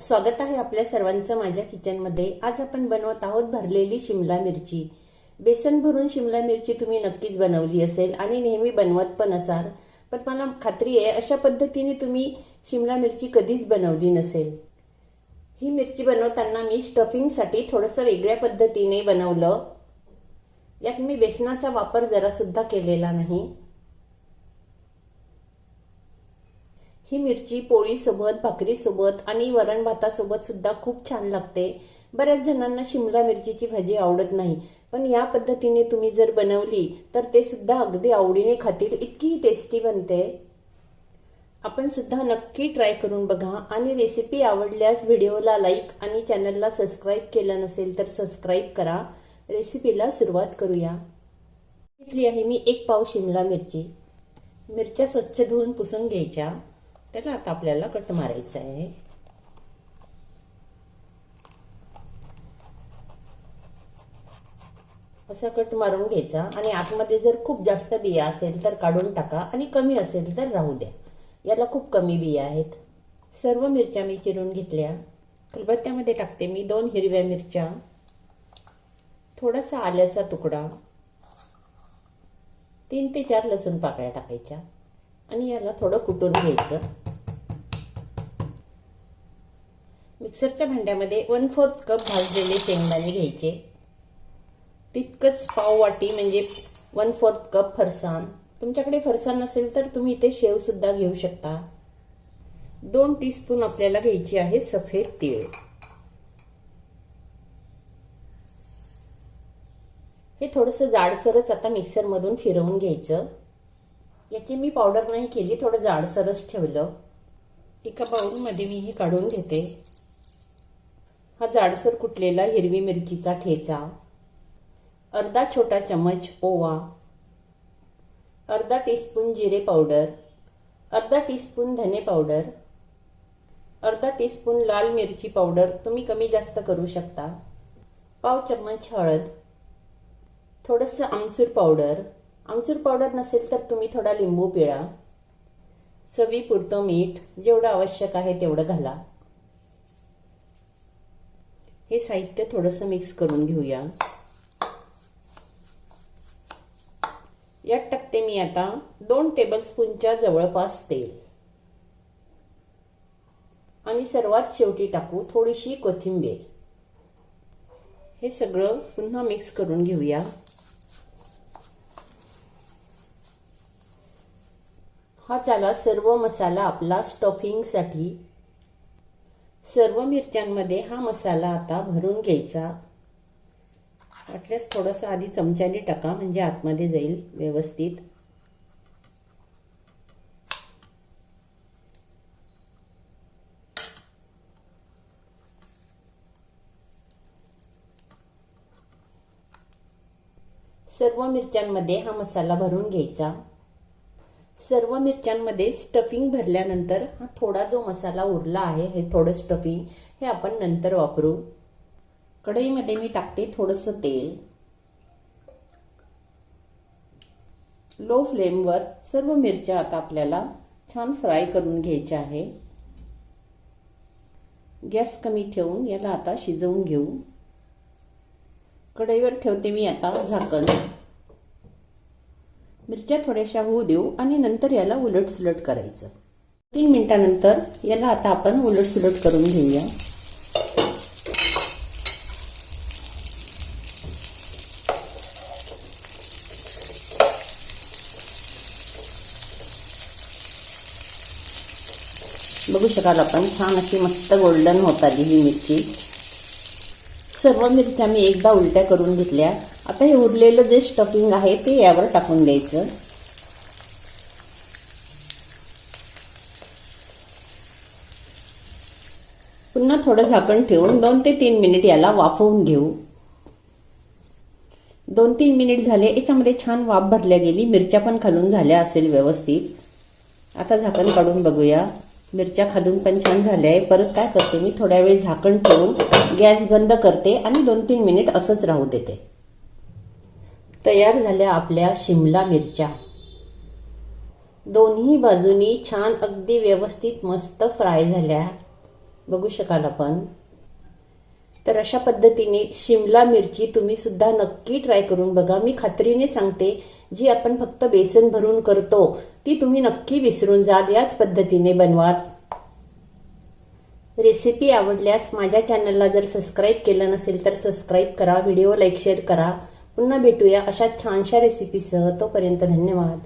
स्वागत आहे आपल्या सर्वांचं माझ्या किचनमध्ये आज आपण बनवत आहोत भरलेली शिमला मिरची. बेसन भरून शिमला मिरची तुम्ही नक्कीच बनवली असेल आणि नेहमी बनवत पण असाल. पण मला खात्री आहे अशा पद्धतीने तुम्ही शिमला मिरची कधीच बनवली नसेल. ही मिरची बनवताना मी स्टफिंगसाठी थोडंसं वेगळ्या पद्धतीने बनवलं. यात मी बेसनाचा वापर जरासुद्धा केलेला नाही. ही मिरची पोळीसोबत भाकरीसोबत आणि वरण भातासोबत सुद्धा खूप छान लागते. बऱ्याच जणांना शिमला मिरचीची भाजी आवडत नाही पण या पद्धतीने तुम्ही जर बनवली तर ते सुद्धा अगदी आवडीने खातील. इतकी टेस्टी बनते. आपण सुद्धा नक्की ट्राय करून बघा आणि रेसिपी आवडल्यास व्हिडिओला लाईक आणि चॅनलला सबस्क्राईब केलं नसेल तर सबस्क्राईब करा. रेसिपीला सुरुवात करूया. घेतली आहे मी एक पाव शिमला मिरची. मिरच्या स्वच्छ धुवून पुसून घ्यायच्या. त्याला आता आपल्याला कट मारायचा आहे. असा कट मारून घ्यायचा आणि आतमध्ये जर खूप जास्त बिया असेल तर काढून टाका आणि कमी असेल तर राहू द्या. याला खूप कमी बिया आहेत. सर्व मिरच्या मी चिरून घेतल्या. खलबत्त्यामध्ये टाकते मी दोन हिरव्या मिरच्या. थोडासा आल्याचा तुकडा. तीन ते चार लसूण पाकळ्या टाकायच्या. आणि याला थोडं कुटून घ्यायचं. मिक्सरच्या भांड्यामध्ये वन फोर्थ कप भाजलेले शेंगदाणे घ्यायचे. तितकंच पाव वाटी म्हणजे वन फोर्थ कप फरसाण. तुमच्याकडे फरसाण नसेल तर तुम्ही इथे शेवसुद्धा घेऊ शकता. दोन टीस्पून आपल्याला घ्यायची आहे सफेद तीळ. हे थोडंसं जाडसरच आता मिक्सरमधून फिरवून घ्यायचं. याची मी पावडर नाही केली थोडं जाडसरच ठेवलं. एका बाउलमध्ये मी हे काढून घेते. हा जाडसर कुटलेला हिरवी मिरचीचा ठेचा. अर्धा छोटा चमच ओवा. अर्धा टीस्पून जिरे पावडर अर्धा टीस्पून धने पावडर अर्धा टीस्पून लाल मिरची पावडर तुम्ही कमी जास्त करू शकता. पाव चम्मच हळद. थोडंसं आमचूर पावडर आमचूर पावडर नसेल तर तुम्ही थोडा लिंबू पिळा. चवीपुरतं मीठ जेवढं आवश्यक आहे तेवढं घाला. हे साहित्य थोडंसं मिक्स करून घेऊया. यात टाकते मी आता दोन टेबलस्पूनच्या जवळपास तेल. आणि सर्वात शेवटी टाकू थोडीशी कोथिंबीर. हे सगळं पुन्हा मिक्स करून घेऊया. हा झाला सर्व मसाला आपला स्टफिंगसाठी सर्व मिरच्यांमध्ये हा मसाला आता भरून घ्यायचा. वाटल्यास थोडंसं आधी चमच्याने टाका म्हणजे आतमध्ये जाईल व्यवस्थित. सर्व मिरच्यांमध्ये हा मसाला भरून घ्यायचा. सर्व मिरच्यांमध्ये स्टफिंग भरल्यानंतर हा थोडा जो मसाला उरला आहे हे थोडं स्टफिंग हे आपण नंतर वापरू. कढईमध्ये मी टाकते थोडंसं तेल. लो फ्लेमवर सर्व मिरच्या आता आपल्याला छान फ्राय करून घ्यायच्या आहे. गॅस कमी ठेवून याला आता शिजवून घेऊ. कढईवर ठेवते मी आता झाकण. मिरच्या थोड्याशा होऊ देऊ आणि नंतर याला उलट सुलट करायचं. तीन मिनिटानंतर याला आता आपण उलट सुलट करून घेऊया. बघू शकाल आपण छान अशी मस्त गोल्डन होत आली ही मिरची. सर्व मिरच्या मी एकदा उलट्या करून घेतल्या. आता हे उरलेलं जे स्टफिंग आहे ते यावर टाकून द्यायचं. पुन्हा थोडं झाकण ठेवून दोन ते तीन मिनिट याला वाफवून घेऊ. दोन तीन मिनिट झाले याच्यामध्ये छान वाफ भरल्या गेली मिरच्या पण खालून झाल्या असेल व्यवस्थित. आता झाकण काढून बघूया. मिरच्या खालून पण छान झाल्या आहे. परत काय करते मी? थोड्या वेळ झाकण ठेवून गॅस बंद करते आणि दोन तीन मिनिट असंच राहू देते. तयार झाल्या आपल्या शिमला मिरच्या. दोन्ही बाजूनी छान अगदी व्यवस्थित मस्त फ्राय झाल्या. बघू शकाल आपण. तर अशा पद्धतीने शिमला मिरची तुम्ही सुद्धा नक्की ट्राय करून बघा. मी खात्रीने सांगते जी आपण फक्त बेसन भरून करतो ती तुम्ही नक्की विसरून जाल याच पद्धतीने बनवाल रेसिपी आवडल्यास माझ्या चॅनलला जर सबस्क्राईब केलं नसेल तर सबस्क्राईब करा. व्हिडिओ लाईक शेअर करा. पुन्हा भेटूया अशा छानशा रेसिपीसह तोपर्यंत धन्यवाद.